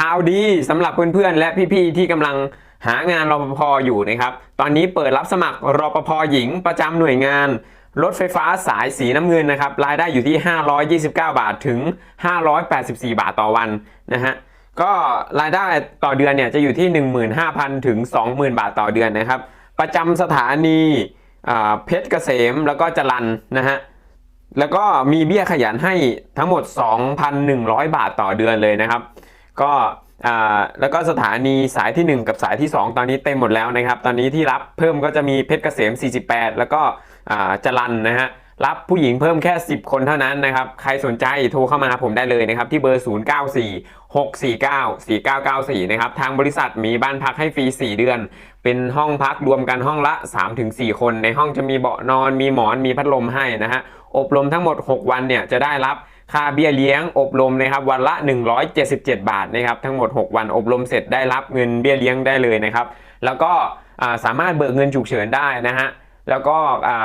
ข่าวดีสำหรับเพื่อนๆ และพี่ๆ ที่กำลังหางานรปภอยู่นะครับ ตอนนี้เปิดรับสมัครรปภหญิงประจำหน่วยงานรถไฟฟ้าสายสีน้ำเงินนะครับ รายได้อยู่ที่ 529 บาทถึง 584 บาทต่อวันนะฮะ ก็รายได้ต่อเดือนเนี่ยจะอยู่ที่ 15,000 ถึง 20,000 บาทต่อเดือนนะครับ ประจำสถานีเพชรเกษมแล้วก็จรันนะฮะแล้วก็มีเบี้ยขยันให้ทั้งหมด 2,100 บาทต่อเดือนเลยนะครับ ก็แล้วก็สถานีสายทีหนึ่1 กับสายที่ 2 ตอนนี้เต็มหมดแล้วนะครับ ตอนนี้ที่รับเพิ่มก็จะมีเพชรเกษม 48 แล้วก็จรันนะฮะรับผู้หญิงเพิ่มแค่ 10 คนเท่านั้นนะครับ ใครสนใจโทรเข้ามาหาผมได้เลยนะครับ ที่เบอร์ 094 649 4994 นะครับ ทางบริษัทมีบ้านพักให้ฟรี 4 เดือน เป็นห้องพักรวมกันห้องละ 3-4 คน ในห้องจะมีเบาะนอน มีหมอน มีพัดลมให้นะฮะ อบรมทั้งหมด 6 วันเนี่ยจะได้รับ ค่าเบี้ยเลี้ยงอบรมนะครับวันละ 177 บาทนะครับทั้งหมด 6 วันอบรมเสร็จได้รับเงินเบี้ยเลี้ยงได้เลยนะครับแล้วก็สามารถเบิกเงินฉุกเฉินได้นะฮะแล้วก็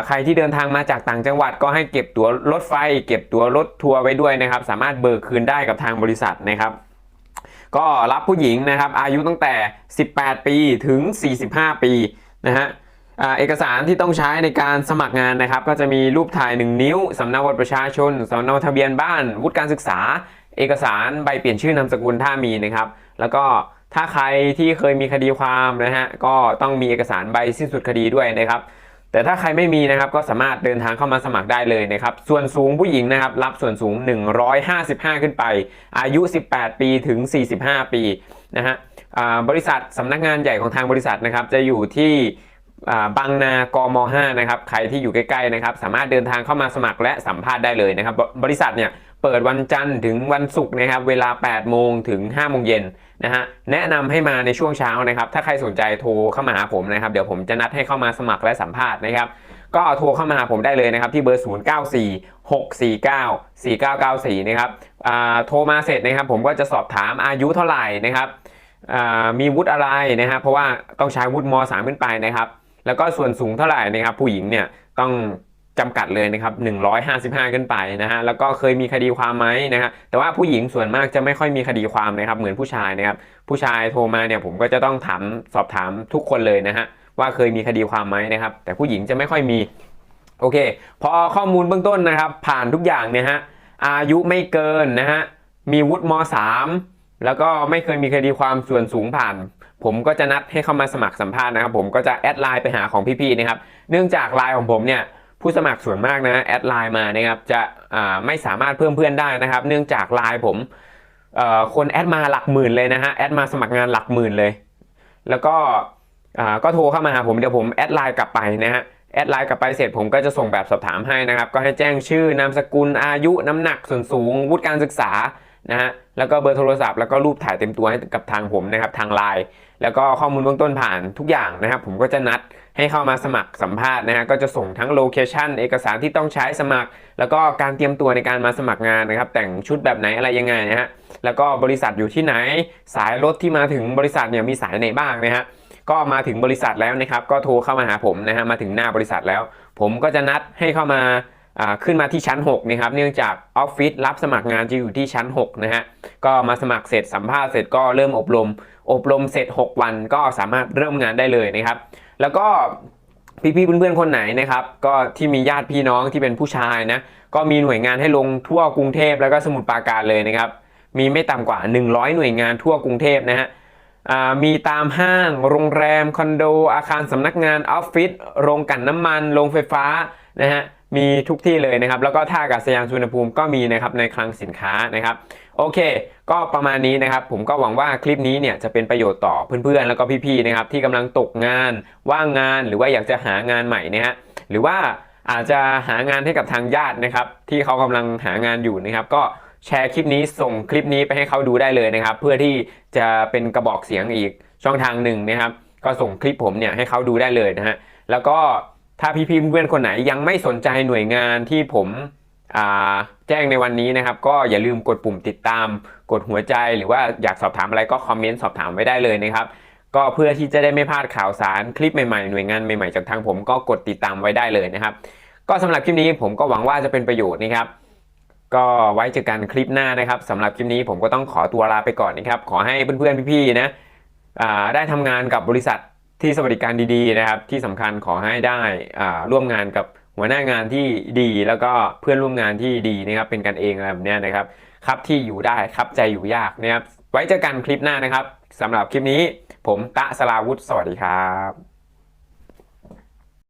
ใครที่เดินทางมาจากต่างจังหวัดก็ให้เก็บตั๋วรถไฟ เก็บตั๋วรถทัวร์ไว้ด้วยนะครับ สามารถเบิกคืนได้กับทางบริษัทนะครับ ก็รับผู้หญิงนะครับอายุตั้งแต่ 18 ปีถึง 45 ปีนะฮะ เอกสารที่ต้องใช้ในการสมัครงานนะครับ ก็จะมีรูปถ่าย 1 นิ้ว สำเนาบัตรประชาชน สำเนาทะเบียนบ้าน วุฒิการศึกษา เอกสารใบเปลี่ยนชื่อนามสกุลถ้ามีนะครับ แล้วก็ถ้าใครที่เคยมีคดีความนะฮะ ก็ต้องมีเอกสารใบสิ้นสุดคดีด้วยนะครับ แต่ถ้าใครไม่มีนะครับ ก็สามารถเดินทางเข้ามาสมัครได้เลยนะครับ ส่วนสูงผู้หญิงนะครับ รับส่วนสูง 155 ขึ้นไป อายุ 18 ปีถึง 45 ปีนะฮะบริษัทสำนักงานใหญ่ของทางบริษัทนะครับ จะอยู่ที่ บางนากม5นะครับใครที่อยู่ใกล้ๆนะครับสามารถเดินทางเข้ามาสมัครและสัมภาษณ์ได้เลยนะครับบริษัทเนี่ยเปิดวันจันทร์ถึงวันศุกร์นะครับเวลา 8 โมงถึง 5 โมงเย็นนะฮะแนะนำให้มาในช่วงเช้านะครับถ้าใครสนใจโทรเข้ามาหาผมนะครับเดี๋ยวผมจะนัดให้เข้ามาสมัครและสัมภาษณ์นะครับก็โทรเข้ามาหาผมได้เลยนะครับที่เบอร์ 0946494994 นะครับโทรมาเสร็จนะครับผมก็จะสอบถามอายุเท่าไหร่นะครับมีวุฒิอะไรนะครับเพราะว่าต้องใช้วุฒิม .3 ขึ้นไปนะครับ แล้วก็ส่วนสูงเท่าไหร่นะครับผู้หญิงเนี่ยต้องจำกัดเลยนะครับ155 ขึ้นไปนะฮะ แล้วก็เคยมีคดีความไหมนะฮะ แต่ว่าผู้หญิงส่วนมากจะไม่ค่อยมีคดีความนะครับ เหมือนผู้ชายนะครับ ผู้ชายโทรมาเนี่ยผมก็จะต้องถามสอบถามทุกคนเลยนะฮะว่าเคยมีคดีความไหมนะครับ แต่ผู้หญิงจะไม่ค่อยมี โอเค พอข้อมูลเบื้องต้นนะครับ ผ่านทุกอย่างเนี่ยฮะ อายุไม่เกินนะฮะ มีวุฒิม .3 แล้วก็ไม่เคยมีคดีความส่วนสูงผ่าน ผมก็จะนัดให้เข้ามาสมัครสัมภาษณ์นะครับ ผมก็จะแอดไลน์ไปหาของพี่ๆนะครับ เนื่องจากไลน์ของผมเนี่ยผู้สมัครส่วนมากนะแอดไลน์มานะครับจะอ่าไม่สามารถเพิ่มเพื่อนได้นะครับ เนื่องจากไลน์ผมเอ่อคนแอดมาหลักหมื่นเลยนะฮะแอดมาสมัครงานหลักหมื่นเลย แล้วก็อ่าก็โทรเข้ามาหาผมเดี๋ยวผมแอดไลน์กลับไปนะฮะแอดไลน์กลับไปเสร็จผมก็จะส่งแบบสอบถามให้นะครับ ก็ให้แจ้งชื่อนามสกุลอายุน้ำหนักส่วนสูงวุฒิการศึกษานะฮะ แล้วก็เบอร์โทรศัพท์แล้วก็รูปถ่ายเต็มตัวให้กับทางผมนะครับทางไลน์แล้วก็ข้อมูลเบื้องต้นผ่านทุกอย่างนะครับ ผมก็จะนัดให้เข้ามาสมัครสัมภาษณ์นะฮะก็จะส่งทั้งโลเคชันเอกสารที่ต้องใช้สมัคร แล้วก็การเตรียมตัวในการมาสมัครงานนะครับ แต่งชุดแบบไหนอะไรยังไงนะฮะแล้วก็บริษัทอยู่ที่ไหน สายรถที่มาถึงบริษัทเนี่ยมีสายไหนบ้างนะฮะก็มาถึงบริษัทแล้วนะครับ ก็โทรเข้ามาหาผมนะฮะมาถึงหน้าบริษัทแล้ว ผมก็จะนัดให้เข้ามา ขึ้นมาที่ชั้น6นะครับเนื่องจากออฟฟิศรับสมัครงานจะอยู่ที่ชั้น6นะฮะก็มาสมัครเสร็จสัมภาษณ์เสร็จก็เริ่มอบรม อบรมเสร็จ 6 วันก็สามารถเริ่มงานได้เลยนะครับ แล้วก็พี่ๆเพื่อนๆคนไหนนะครับ ก็ที่มีญาติพี่น้องที่เป็นผู้ชายนะก็มีหน่วยงานให้ลงทั่วกรุงเทพแล้วก็สมุทรปราการเลยนะครับ มีไม่ต่ำกว่า 100 หน่วยงานทั่วกรุงเทพนะฮะมีตามห้าง โรงแรม คอนโด อาคารสำนักงานออฟฟิศโรงกลั่นน้ำมัน โรงไฟฟ้านะฮะ มีทุกที่เลยนะครับ แล้วก็ท่าอากาศยานสุวรรณภูมิก็มีนะครับในคลังสินค้านะครับ โอเค ก็ประมาณนี้นะครับ ผมก็หวังว่าคลิปนี้เนี่ยจะเป็นประโยชน์ต่อเพื่อนๆ แล้วก็พี่ๆนะครับที่กำลังตกงานว่างงานหรือว่าอยากจะหางานใหม่นะฮะหรือว่าอาจจะหางานให้กับทางญาตินะครับ ที่เขากำลังหางานอยู่นะครับ ก็แชร์คลิปนี้ส่งคลิปนี้ไปให้เขาดูได้เลยนะครับ เพื่อที่จะเป็นกระบอกเสียงอีกช่องทางหนึ่งนะครับ ก็ส่งคลิปผมเนี่ยให้เขาดูได้เลยนะฮะแล้วก็ ถ้าพี่ๆเพื่อนคนไหนยังไม่สนใจหน่วยงานที่ผมแจ้งในวันนี้นะครับ ก็อย่าลืมกดปุ่มติดตาม กดหัวใจหรือว่าอยากสอบถามอะไรก็คอมเมนต์สอบถามไว้ได้เลยนะครับ ก็เพื่อที่จะได้ไม่พลาดข่าวสารคลิปใหม่ๆหน่วยงานใหม่ๆจากทางผมก็กดติดตามไว้ได้เลยนะครับ ก็สำหรับคลิปนี้ผมก็หวังว่าจะเป็นประโยชน์นะครับ ก็ไว้เจอกันคลิปหน้านะครับสำหรับคลิปนี้ผมก็ต้องขอตัวลาไปก่อนนะครับขอให้เพื่อนๆพี่ๆนะได้ทำงานกับบริษัท ที่สวัสดิการดีๆนะครับ ที่สำคัญขอให้ได้ร่วมงานกับหัวหน้างานที่ดีแล้วก็เพื่อนร่วมงานที่ดีนะครับเป็นกันเองอะไรแบบนี้นะครับครับที่อยู่ได้ครับใจอยู่ยากนะครับไว้เจอกันคลิปหน้านะครับสำหรับคลิปนี้ผมตะสลาวุฒิสวัสดีครับ